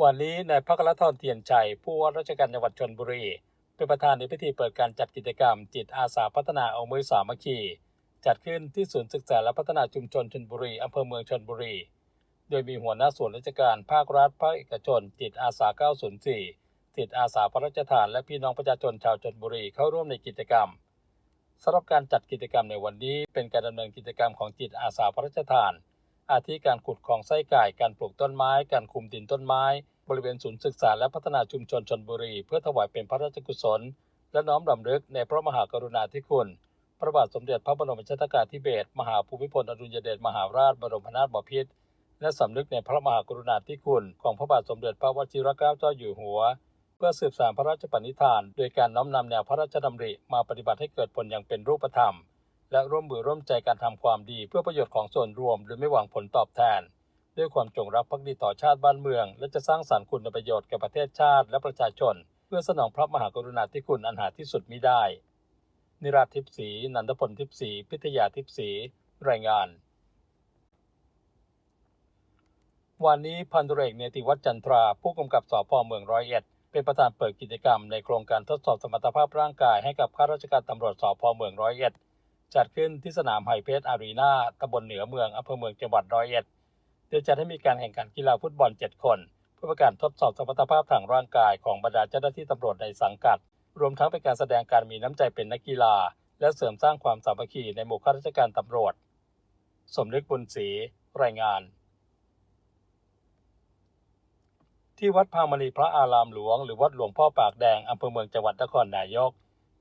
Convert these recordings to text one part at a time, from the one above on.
วันนี้นายพักรทรเทียนชัยผู้ว่าราชการจังหวัดชนบุรี เป็นประธานในพิธีเปิดการจัดกิจกรรม จิตอาสาพัฒนาเอามือสามัคคี จัดขึ้นที่ศูนย์ศึกษาและพัฒนาชุมชนชนบุรีอำเภอเมืองชนบุรี โดยมีหัวหน้าส่วนราชการภาครัฐภาคเอกชน จิตอาสา 904 จิตอาสาพระราชทานและพี่น้องประชาชนชาวชนบุรีเข้าร่วมในกิจกรรมสำหรับการจัดกิจกรรมในวันนี้ เป็นการดำเนินกิจกรรมของจิตอาสาพระราชทาน อาทิการขุดคลองไส้ไก่การปลูกต้นไม้ การคุมดินต้นไม้ บริเวณศูนย์ศึกษาและพัฒนาชุมชนชนบุรี เพื่อถวายเป็นพระราชกุศล และน้อมรำลึกในพระมหากรุณาธิคุณ พระบาทสมเด็จพระบรมชนกาธิเบศรมหาภูมิพลอดุลยเดชมหาราชบรมนาถบพิตรและสำนึกในพระมหากรุณาธิคุณ ของพระบาทสมเด็จพระวชิรเกล้าเจ้าอยู่หัว เพื่อสืบสานพระราชปณิธาน โดยการน้อมนำแนวพระราชดำริมาปฏิบัติให้เกิดผลอย่างเป็นรูปธรรม และร่วมมือร่วมใจการทำความดีเพื่อประโยชน์ของส่วนรวม โดยไม่หวังผลตอบแทน ด้วยความจงรักภักดีต่อชาติบ้านเมือง และจะสร้างสรรค์คุณประโยชน์แก่ประเทศชาติและประชาชน เพื่อสนองพระมหากรุณาธิคุณอันหาที่สุดมิได้ นิราทิพย์ศรีนันทพลทิพย์ศรีพิทยาทิพย์ศรีรายงาน วันนี้พันตุเรกเนติวัฒน์จันทรา ผู้กำกับสพเมืองร้อยเอ็ดเป็นประธานเปิดกิจกรรมในโครงการทดสอบสมรรถภาพร่างกายให้กับข้าราชการตำรวจสพเมืองร้อยเอ็ด จัดขึ้นที่สนามไฮเพชรอารีนาตำบลเหนือเมืองอำเภอเมืองจังหวัดร้อยเอ็ดโดยจัดให้มีการแข่งขันกีฬาฟุตบอล 7 คนเพื่อป็นการทดสอบสมรรถภาพทางร่างกายของบรรดาเจ้าหน้าที่ตำรวจในสังกัด รวมทั้งเป็นการแสดงการมีน้ำใจเป็นนักกีฬา และเสริมสร้างความสามัคคีในหมู่ข้าราชการตำรวจ สมนึกบุญศรีรายงาน ที่วัดพามณีพระอารามหลวง หรือวัดหลวงพ่อปากแดงอำเภอเมืองจังหวัดนครนายก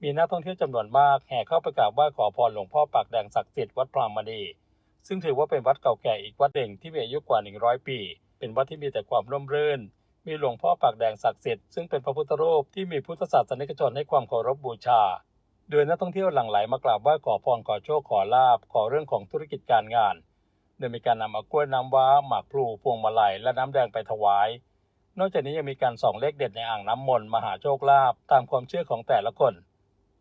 มีนักท่องเที่ยวจำนวนมากแห่เข้าไปกราบไหว้ขอพรหลวงพ่อปากแดงศักดิ์สิทธิ์วัดพรามณีซึ่งถือว่าเป็นวัดเก่าแก่อีกวัดหนึ่งที่มีอายุกว่า 100 ปี เป็นวัดที่มีแต่ความร่มรื่น มีหลวงพ่อปากแดงศักดิ์สิทธิ์ซึ่งเป็นพระพุทธรูปที่มีพุทธศาสนิกชนให้ความเคารพบูชา โดยนักท่องเที่ยวหลั่งไหลมากราบไหว้ขอพรขอโชคขอลาบขอเรื่องของธุรกิจการงานโดยมีการนำเอากล้วยน้ำว้าหมากพลูพวงมาลัยและน้ำแดงไปถวาย นอกจากนี้ยังมีการส่องเลขเด็ดในอ่างน้ำมนต์มหาโชคลาภตามความเชื่อของแต่ละคน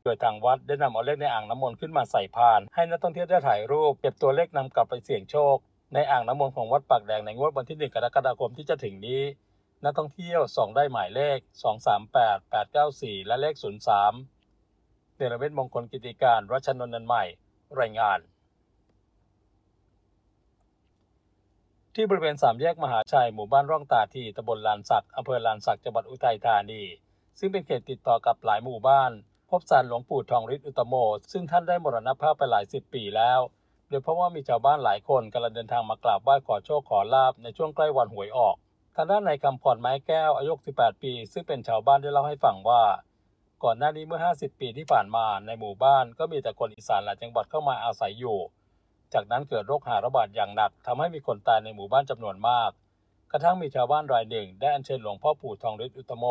โดยทางวัดได้นำเอาเลขในอ่างน้ำมนต์ขึ้นมาใส่พาน ให้นักท่องเที่ยวได้ถ่ายรูปเก็บตัวเลขนำกลับไปเสี่ยงโชค ในอ่างน้ำมนต์ของวัดปากแดงในงวดวันที่ 1 กรกฎาคมที่จะถึงนี้นักท่องเที่ยวส่องได้หมายเลข 238 894 และเลข 03เดรเวทมงคลกิติการรัชนนท์นันใหม่ รายงาน ที่บริเวณสามแยกมหาชัย หมู่บ้านร่องตาทีตำบลลานสักอำเภอลานสักจังหวัดอุทัยธานี ซึ่งเป็นเขตติดต่อกับหลายหมู่บ้าน พบสารหลวงปู่ทองฤทธิ์อุตโม ซึ่งท่านได้มรณภาพไปหลายสิบปีแล้ว โดยเพราะว่ามีชาวบ้านหลายคนกำลังเดินทางมากราบไหว้ขอโชคขอลาบในช่วงใกล้วันหวยออก ทางด้านนายคำพรไม้แก้วอายุ 18 ปี ซึ่งเป็นชาวบ้านได้เล่าให้ฟังว่า ก่อนหน้านี้เมื่อ 50 ปีที่ผ่านมาในหมู่บ้านก็มีแต่คนอีสานหลายจังหวัดเข้ามาอาศัยอยู่ จากนั้นเกิดโรคหาระบาดอย่างหนักทำให้มีคนตายในหมู่บ้านจำนวนมาก กระทั่งมีชาวบ้านรายหนึ่ง ได้อัญเชิญหลวงพ่อปู่ทองฤทธิ์อุตโม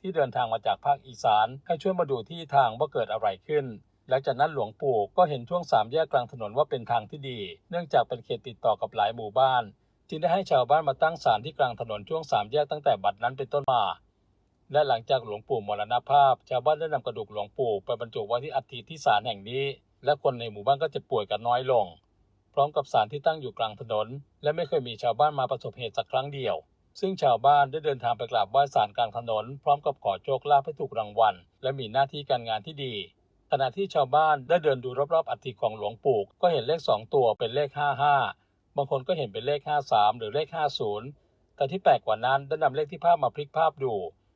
ที่เดินทางมาจากภาคอีสาน ให้ช่วยมาดูที่ทางว่าเกิดอะไรขึ้น หลังจากนั้นหลวงปู่ก็เห็นช่วงสามแยกกลางถนนว่าเป็นทางที่ดี เนื่องจากเป็นเขตติดต่อกับหลายหมู่บ้าน จึงได้ให้ชาวบ้านมาตั้งศาลที่กลางถนนช่วงสามแยกตั้งแต่บัดนั้นเป็นต้นมาและหลังจากหลวงปู่มรณภาพ ชาวบ้านได้นำกระดูกหลวงปู่ไปบรรจุไว้ที่อัฐิที่ศาลแห่งนี้ และคนในหมู่บ้านก็จะป่วยกันน้อยลง พร้อมกับศาลที่ตั้งอยู่กลางถนน และไม่เคยมีชาวบ้านมาประสบเหตุสักครั้งเดียว ซึ่งชาวบ้านได้เดินทางไปกราบไหว้ศาลกลางถนน พร้อมกับขอโชคลาภให้ถูกรางวัล และมีหน้าที่การงานที่ดี ขณะที่ชาวบ้านได้เดินดูรอบๆอัฐิของหลวงปู่ก็เห็นเลข 2 ตัวเป็นเลข 55 บางคนก็เห็นเป็นเลข 53 หรือเลข 50 แต่ที่แปลกกว่านั้นได้นำเลขที่ภาพมาพลิกภาพดู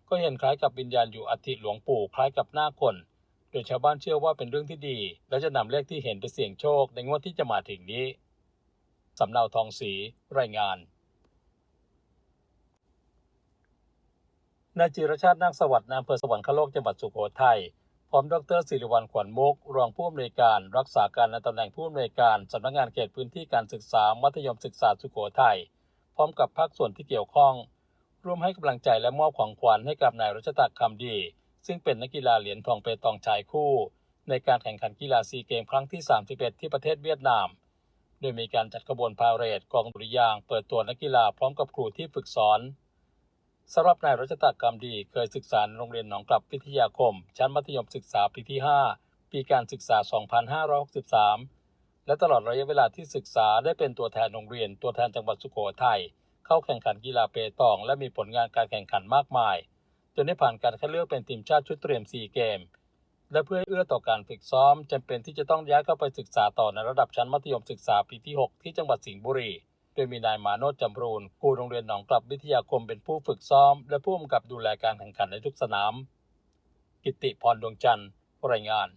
ก็เห็นคล้ายกับวิญญาณอยู่อัฐิหลวงปู่คล้ายกับหน้าคนโดยชาวบ้านเชื่อว่าเป็นเรื่องที่ดี และจะนำเลขที่เห็นไปเสี่ยงโชคในงวดที่จะมาถึงนี้สำเนาทองศรีรายงาน นายจิรชาตินาคสวัสดิ์นายอำเภอสวรรคโลกจังหวัดสุโขทัยพร้อมดรศิริวัลขวัญมุก รองผู้อำนวยการรักษาการในตำแหน่งผู้อำนวยการสำนักงานเขตพื้นที่การศึกษามัธยมศึกษาสุโขทัยพร้อมกับภาคส่วนที่เกี่ยวข้อง ร่วมให้กำลังใจและมอบของขวัญให้กับนายรัชตะคำดี ซึ่งเป็นนักกีฬาเหรียญทองเปตองชายคู่ ในการแข่งขันกีฬาซีเกมครั้งที่ 31 ที่ประเทศเวียดนาม โดยมีการจัดขบวนพาเหรดกองดุริยางเปิดตัวนักกีฬาพร้อมกับครูที่ฝึกสอน สำหรับนายรัชตะกรรมดีเคยศึกษาในโรงเรียนหนองกลับพิทยาคม ชั้นมัธยมศึกษาปีที่ 5 ปีการศึกษา 2563 และตลอดระยะเวลาที่ศึกษาได้เป็นตัวแทนโรงเรียนตัวแทนจังหวัดสุโขทัยเข้าแข่งขันกีฬาเปตอง และมีผลงานการแข่งขันมากมาย จนได้ผ่านการคัดเลือกเป็นทีมชาติชุดเตรียม 4 เกม และเพื่อให้เอื้อต่อการฝึกซ้อมจำเป็นที่จะต้องย้ายเข้าไปศึกษาต่อในระดับชั้นมัธยมศึกษาปีที่ 6 ที่จังหวัดสิงห์บุรี โดยมีนายมาโนจจำรูนครูโรงเรียนหนองกลับวิทยาคมเป็นผู้ฝึกซ้อม และผู้กำกับดูแลการแข่งขันในทุกสนาม กิตติพรดวงจันทร์รายงาน